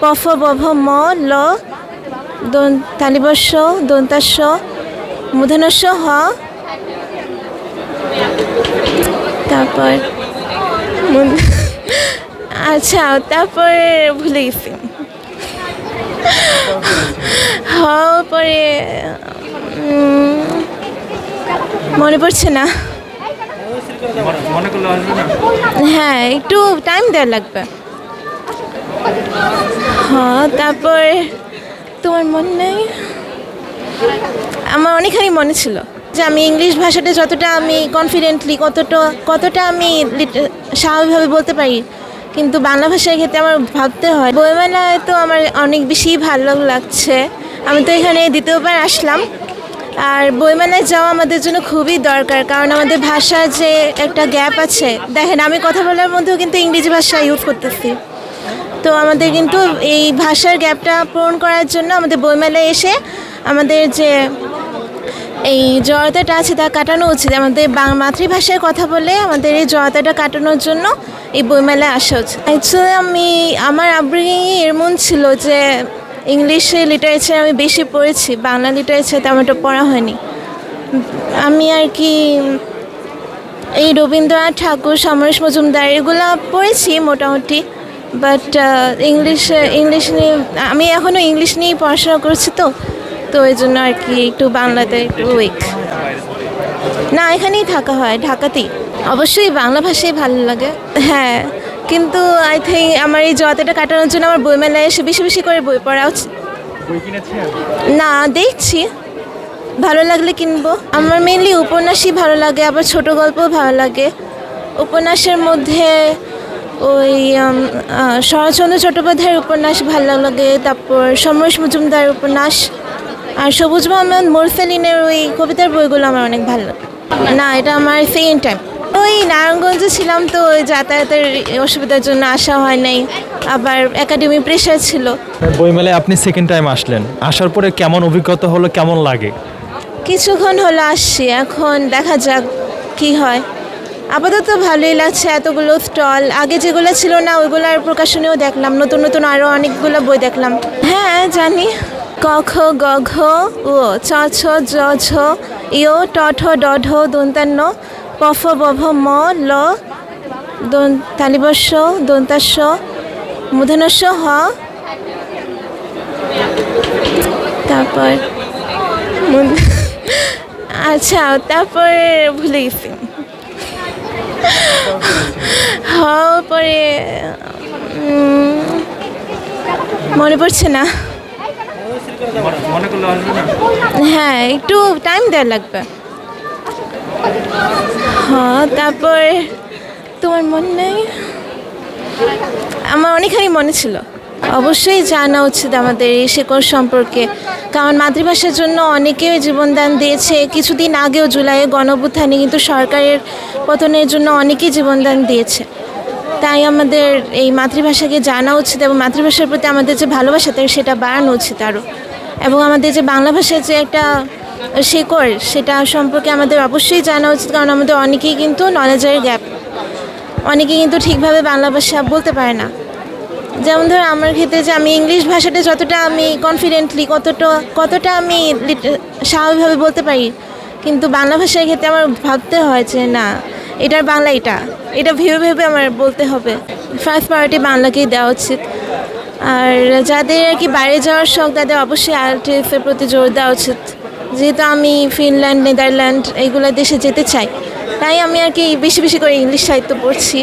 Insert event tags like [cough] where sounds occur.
পফ বভ ম ল দন তালিবস্য দন্তাস্য মূর্ধনস্য হ। তারপর [laughs] আচ্ছা তারপর ভুলে গেছি। হ পরে মনে পড়ছে না। হ্যাঁ একটু টাইম দেওয়া লাগবে। হ্যাঁ তারপর তোমার মনে নেই? আমার অনেকখানি মনে ছিল যে আমি ইংলিশ ভাষাটা যতটা আমি কনফিডেন্টলি কতটা কতটা আমি স্বাভাবিকভাবে বলতে পারি। কিন্তু বাংলা ভাষার ক্ষেত্রে আমার ভাবতে হয়, বইমেলায় তো আমার অনেক বেশি ভালো লাগছে। আমি তো এখানে দ্বিতীয়বার আসলাম। আর বইমেলায় যাওয়া আমাদের জন্য খুবই দরকার, কারণ আমাদের ভাষার যে একটা গ্যাপ আছে, দেখেন আমি কথা বলার মধ্যেও কিন্তু ইংরেজি ভাষা ইউজ করতেছি। তো আমাদের কিন্তু এই ভাষার গ্যাপটা পূরণ করার জন্য আমাদের বইমেলায় এসে আমাদের যে এই জড়তাটা আছে তা কাটানো উচিত। আমাদের মাতৃভাষায় কথা বলে আমাদের এই জড়তাটা কাটানোর জন্য এই বইমেলায় আসা উচিত। অ্যাকচুয়ালি আমি, আমার আপব্রিঙ্গিং এমন ছিল যে ইংলিশে লিটারেচার আমি বেশি পড়েছি, বাংলা লিটারেচার তেমন একটা পড়া হয়নি। আমি আর কি এই রবীন্দ্রনাথ ঠাকুর, সমরেশ মজুমদার এগুলো পড়েছি মোটামুটি। বাট ইংলিশ ইংলিশ নিয়ে আমি এখনও ইংলিশ নিয়েই পড়াশোনা করছি তো তো এই জন্য আর কি একটু বাংলাতে একটু উইক না এখানেই থাকা হয় ঢাকাতেই। অবশ্যই বাংলা ভাষাই ভালো লাগে। হ্যাঁ কিন্তু আই থিঙ্ক আমার এই জতটা কাটানোর জন্য আমার বইমেলায় এসে বেশি বেশি করে বই পড়া উচিত। না দেখছি। ভালো লাগলে কিনবো। আমার মেনলি উপন্যাসই ভালো লাগে আবার ছোট গল্পও ভালো লাগে। উপন্যাসের মধ্যে ওই শরৎচন্দ্র চট্টোপাধ্যায়ের উপন্যাস ভালো লাগে তারপর সমরেশ মজুমদারের উপন্যাস আর সবুজ মোহাম্মদ মোরসেলিনের ওই কবিতার বইগুলো আমার অনেক ভালো লাগে। না এটা আমার সেকেন্ড টাইম ওই নারায়ণগঞ্জে ছিলাম তো ওই যাতায়াতের অসুবিধার জন্য আসা হয় নাই। আবার একাডেমি প্রেশার ছিল। বইমেলায় আপনি সেকেন্ড টাইম আসলেন। আসার পরে কেমন অভিজ্ঞতা হলো কেমন লাগে? কিছুক্ষণ হলো আসছি এখন দেখা যাক কি হয়। আপাতত ভালোই লাগছে এতগুলো স্টল। আগে যেগুলো ছিল না, ওইগুলোর প্রকাশনীয় দেখলাম। নতুন নতুন আরও অনেকগুলো বই দেখলাম। হ্যাঁ জানি। ক, খ, গ, ঘ ও চ, ছ, জ, ঝ ইয় ট, ঠ, ড, ঢ, দন্তান্ন, প, ফ, ব, ভ, ম, ল তালিবস্য, দন্তাস্য মূর্ধনস্য হ। তারপর আচ্ছা তারপর ভুলে গেছি। পরে মনে পড়ছে না। হ্যাঁ একটু টাইম দেওয়া লাগবে। হ্যাঁ তারপর তোমার মনে নেই? আমার অনেকখানি মনে ছিল। অবশ্যই জানা উচিত আমাদের এই শেকড় সম্পর্কে। কারণ মাতৃভাষার জন্য অনেকে জীবনদান দিয়েছে। কিছুদিন আগেও জুলাইয়ে গণঅভ্যুত্থানে কিন্তু সরকারের পতনের জন্য অনেকেই জীবনদান দিয়েছে। তাই আমাদের এই মাতৃভাষাকে জানা উচিত এবং মাতৃভাষার প্রতি আমাদের যে ভালোবাসা, তার সেটা বাড়ানো উচিত আরও। এবং আমাদের যে বাংলা ভাষার যে একটা শেকড়, সেটা সম্পর্কে আমাদের অবশ্যই জানা উচিত। কারণ আমাদের অনেকেই কিন্তু নলেজের গ্যাপ। অনেকে কিন্তু ঠিকভাবে বাংলা ভাষা বলতে পারে না। যেমন ধর আমার ক্ষেত্রে যে আমি ইংলিশ ভাষাটা যতটা আমি কনফিডেন্টলি কতটা কতটা আমি স্বাভাবিকভাবে বলতে পারি, কিন্তু বাংলা ভাষার ক্ষেত্রে আমার ভাবতে হয় যে না, এটার বাংলা এটা এটা ভেবে ভেবে আমার বলতে হবে। ফার্স্ট প্রায়োরিটি বাংলাকেই দেওয়া উচিত। আর যাদের আর কি বাইরে যাওয়ার শখ, তাদের অবশ্যই আইএলটিএসের প্রতি জোর দেওয়া উচিত। যেহেতু আমি ফিনল্যান্ড নেদারল্যান্ড এইগুলো দেশে যেতে চাই, তাই আমি আর কি বেশি বেশি করে ইংলিশ সাহিত্য পড়ছি।